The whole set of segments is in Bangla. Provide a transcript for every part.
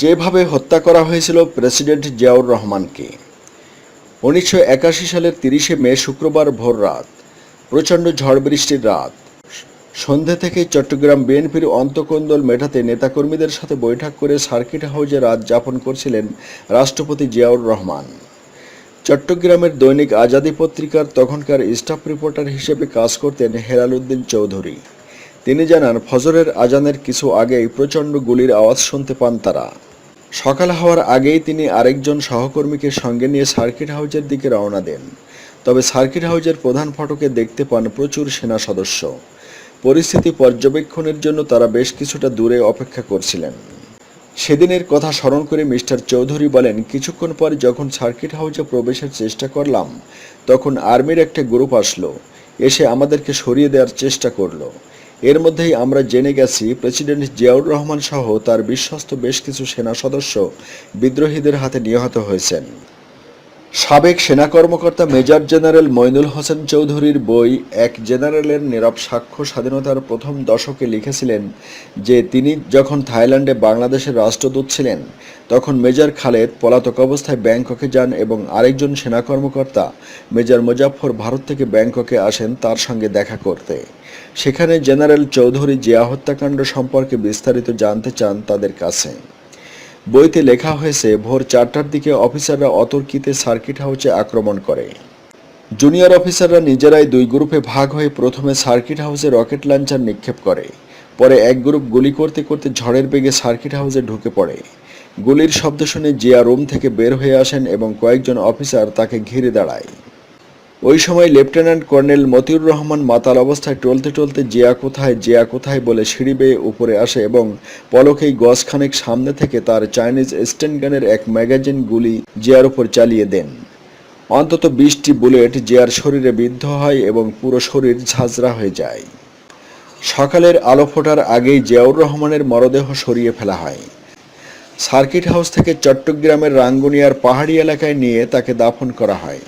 যেভাবে হত্যা করা হয়েছিল প্রেসিডেন্ট জিয়াউর রহমানকে। উনিশশো একাশি সালের তিরিশে মে শুক্রবার ভোর রাত, প্রচণ্ড ঝড় বৃষ্টির রাত, সন্ধে থেকে চট্টগ্রাম বিএনপির অন্তকোন্দল মেটাতে নেতাকর্মীদের সাথে বৈঠক করে সার্কিট হাউসে রাত যাপন করছিলেন রাষ্ট্রপতি জিয়াউর রহমান। চট্টগ্রামের দৈনিক আজাদী পত্রিকার তখনকার স্টাফ রিপোর্টার হিসেবে কাজ করতেন হেলাল উদ্দিন চৌধুরী। তিনি জানান, ফজরের আজানের কিছু আগেই প্রচণ্ড গুলির আওয়াজ শুনতে পান তারা। সকাল হওয়ার আগেই তিনি আরেকজন সহকর্মীকে সঙ্গে নিয়ে সার্কিট হাউজের দিকে রওনা দেন। তবে সার্কিট হাউজের প্রধান ফটকে দেখতে পান প্রচুর সেনা সদস্য। পরিস্থিতি পর্যবেক্ষণের জন্য তারা বেশ কিছুটা দূরে অপেক্ষা করছিলেন। সেদিনের কথা স্মরণ করে মিস্টার চৌধুরী বলেন, কিছুক্ষণ পর যখন সার্কিট হাউসে প্রবেশের চেষ্টা করলাম, তখন আর্মির একটা গ্রুপ আসলো, এসে আমাদেরকে সরিয়ে দেওয়ার চেষ্টা করল। এর মধ্যেই আমরা জেনে গেছি, প্রেসিডেন্ট জিয়াউর রহমান সহ তার বিশ্বস্ত বেশ কিছু সেনা সদস্য বিদ্রোহীদের হাতে নিহত হয়েছেন। সাবেক সেনা কর্মকর্তা মেজর জেনারেল মইনুল হোসেন চৌধুরীর বই এক জেনারেলের নীরব সাক্ষ্য স্বাধীনতার প্রথম দশকে লিখেছিলেন যে তিনি যখন থাইল্যান্ডে বাংলাদেশের রাষ্ট্রদূত ছিলেন, তখন মেজর খালেদ পলাতক অবস্থায় ব্যাংককে যান এবং আরেকজন সেনা কর্মকর্তা মেজর মুজাফর ভারত থেকে ব্যাংককে আসেন তার সঙ্গে দেখা করতে। সেখানে জেনারেল চৌধুরী জিয়া হত্যাকাণ্ড সম্পর্কে বিস্তারিত জানতে চান তাদের কাছে। বইতে লেখা হয়েছে, ভোর চারটার দিকে অফিসাররা অতর্কিতে সার্কিট হাউসে আক্রমণ করে। জুনিয়র অফিসাররা নিজেরাই দুই গ্রুপে ভাগ হয়ে প্রথমে সার্কিট হাউসে রকেট লঞ্চার নিক্ষেপ করে। পরে এক গ্রুপ গুলি করতে করতে ঝড়ের বেগে সার্কিট হাউসে ঢুকে পড়ে। গুলির শব্দ শুনে জিয়া রুম থেকে বের হয়ে আসেন এবং কয়েকজন অফিসার তাকে ঘিরে দাঁড়ায়। ওই সময় লেফটেন্যান্ট কর্নেল মতিউর রহমান মাতাল অবস্থায় টলতে টলতে জিয়া কোথায় জিয়া কোথায় বলে সিঁড়ি বেয়ে উপরে আসে এবং পলকেই গজখানেক সামনে থেকে তার চাইনিজ স্টেন গানের এক ম্যাগাজিন গুলি জিয়ার উপর চালিয়ে দেন। অন্তত বিশটি বুলেট জিয়ার শরীরে বিদ্ধ হয় এবং পুরো শরীর ঝাঁঝরা হয়ে যায়। সকালের আলো ফোটার আগেই জিয়াউর রহমানের মরদেহ সরিয়ে ফেলা হয়। সার্কিট হাউস থেকে চট্টগ্রামের রাঙ্গুনিয়ার পাহাড়ি এলাকায় নিয়ে তাকে দাফন করা হয়।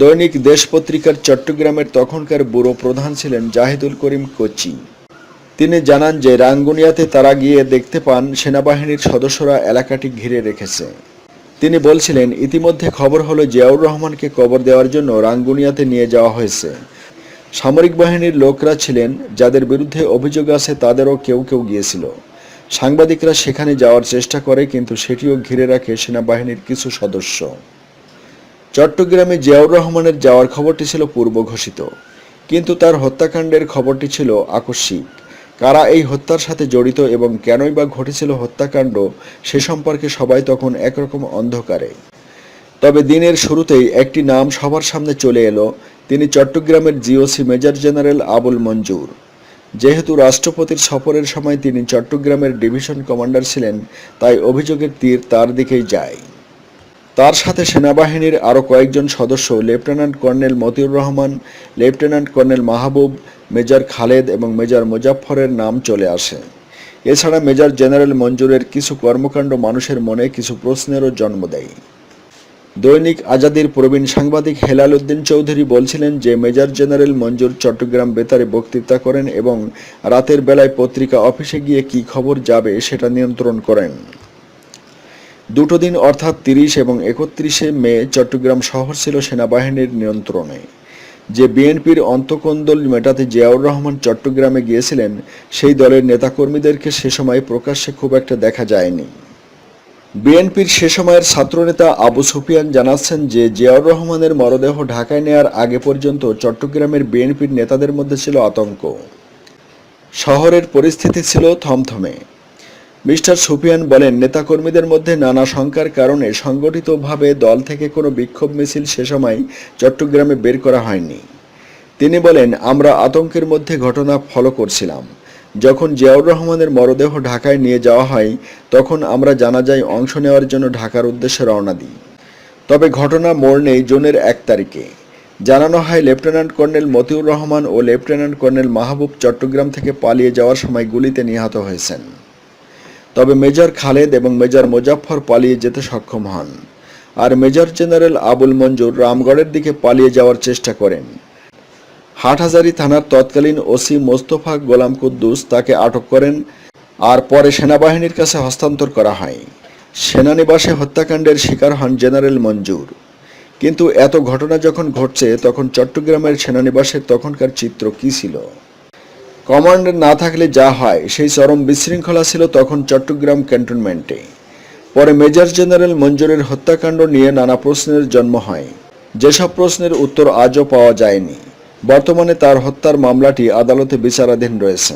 দৈনিক দেশ পত্রিকার চট্টগ্রামের তখনকার ব্যুরো প্রধান ছিলেন জাহিদুল করিম কোচি। তিনি জানান যে, রাঙ্গুনিয়াতে তারা গিয়ে দেখতে পান সেনাবাহিনীর সদস্যরা এলাকাটি ঘিরে রেখেছে। তিনি বলছিলেন, ইতিমধ্যে খবর হলো জিয়াউর রহমানকে কবর দেওয়ার জন্য রাঙ্গুনিয়াতে নিয়ে যাওয়া হয়েছে। সামরিক বাহিনীর লোকরা ছিলেন, যাদের বিরুদ্ধে অভিযোগ আছে তাদেরও কেউ কেউ গিয়েছিল। সাংবাদিকরা সেখানে যাওয়ার চেষ্টা করে, কিন্তু সেটিও ঘিরে রাখে সেনাবাহিনীর কিছু সদস্য। চট্টগ্রামে জিয়াউর রহমানের যাওয়ার খবরটি ছিল পূর্ব ঘোষিত, কিন্তু তার হত্যাকাণ্ডের খবরটি ছিল আকস্মিক। কারা এই হত্যার সাথে জড়িত এবং কেনই বা ঘটেছিল হত্যাকাণ্ড সে সম্পর্কে সবাই তখন একরকম অন্ধকারে। তবে দিনের শুরুতেই একটি নাম সবার সামনে চলে এলো, তিনি চট্টগ্রামের GOC major general Abul Manzur. যেহেতু রাষ্ট্রপতির সফরের সময় তিনি চট্টগ্রামের ডিভিশন কমান্ডার ছিলেন, তাই অভিযোগের তীর তার দিকেই যায়। তার সাথে সেনাবাহিনীর আরও কয়েকজন সদস্য, lieutenant colonel Motiur Rahman, lieutenant colonel Mahbub, major Khaled এবং মেজর মুজাফফরের নাম চলে আসে। এছাড়া মেজর জেনারেল মঞ্জুরের কিছু কর্মকাণ্ড মানুষের মনে কিছু প্রশ্নেরও জন্ম দেয়। দৈনিক আজাদির প্রবীণ সাংবাদিক হেলাল উদ্দিন চৌধুরী বলছিলেন যে, মেজর জেনারেল মঞ্জুর চট্টগ্রাম বেতারে বক্তৃতা করেন এবং রাতের বেলায় পত্রিকা অফিসে গিয়ে কি খবর যাবে সেটা নিয়ন্ত্রণ করেন। দুটো দিন অর্থাৎ তিরিশ এবং একত্রিশে মে চট্টগ্রাম শহর ছিল সেনাবাহিনীর নিয়ন্ত্রণে। যে বিএনপির অন্তকোন্দল মেটাতে জিয়াউর রহমান চট্টগ্রামে গিয়েছিলেন, সেই দলের নেতাকর্মীদেরকে সে সময় প্রকাশ্যে খুব একটা দেখা যায়নি। বিএনপির সে সময়ের ছাত্রনেতা আবু সুফিয়ান জানাচ্ছেন যে জিয়াউর রহমানের মরদেহ ঢাকায় নেয়ার আগে পর্যন্ত চট্টগ্রামের বিএনপির নেতাদের মধ্যে ছিল আতঙ্ক। শহরের পরিস্থিতি ছিল থমথমে। মিস্টার সুফিয়ান বলেন, নেতাকর্মীদের মধ্যে নানা শঙ্কার কারণে সংগঠিতভাবে দল থেকে কোনো বিক্ষোভ মিছিল সে সময় চট্টগ্রামে বের করা হয়নি। তিনি বলেন, আমরা আতঙ্কের মধ্যে ঘটনা ফলো করছিলাম। যখন জিয়াউর রহমানের মরদেহ ঢাকায় নিয়ে যাওয়া হয়, তখন আমরা জানাজায় অংশ নেওয়ার জন্য ঢাকার উদ্দেশ্যে রওনা দিই। তবে ঘটনা মোড় নেই জুনের এক তারিখে। জানানো হয়, লেফটেন্যান্ট কর্নেল মতিউর রহমান ও লেফটেন্যান্ট কর্নেল মাহবুব চট্টগ্রাম থেকে পালিয়ে যাওয়ার সময় গুলিতে নিহত হয়েছেন। তবে মেজর খালেদ এবং মেজর মুজাফফর পালিয়ে যেতে সক্ষম হন। আর মেজর জেনারেল আবুল মঞ্জুর রামগড়ের দিকে পালিয়ে যাওয়ার চেষ্টা করেন। হাটহাজারী থানার তৎকালীন ওসি মোস্তফা গোলাম কুদ্দুস তাকে আটক করেন আর পরে সেনাবাহিনীর কাছে হস্তান্তর করা হয়। সেনানিবাসে হত্যাকাণ্ডের শিকার হন জেনারেল মঞ্জুর। কিন্তু এত ঘটনা যখন ঘটছে, তখন চট্টগ্রামের সেনানিবাসের তখনকার চিত্র কী ছিল? কমান্ড না থাকলে যা হয়, সেই চরম বিশৃঙ্খলা ছিল তখন চট্টগ্রাম ক্যান্টনমেন্টে। পরে মেজর জেনারেল মঞ্জুরের হত্যাকাণ্ড নিয়ে নানা প্রশ্নের জন্ম হয়। যেসব প্রশ্নের উত্তর আজও পাওয়া যায়নি। বর্তমানে তার হত্যার মামলাটি আদালতে বিচারাধীন রয়েছে।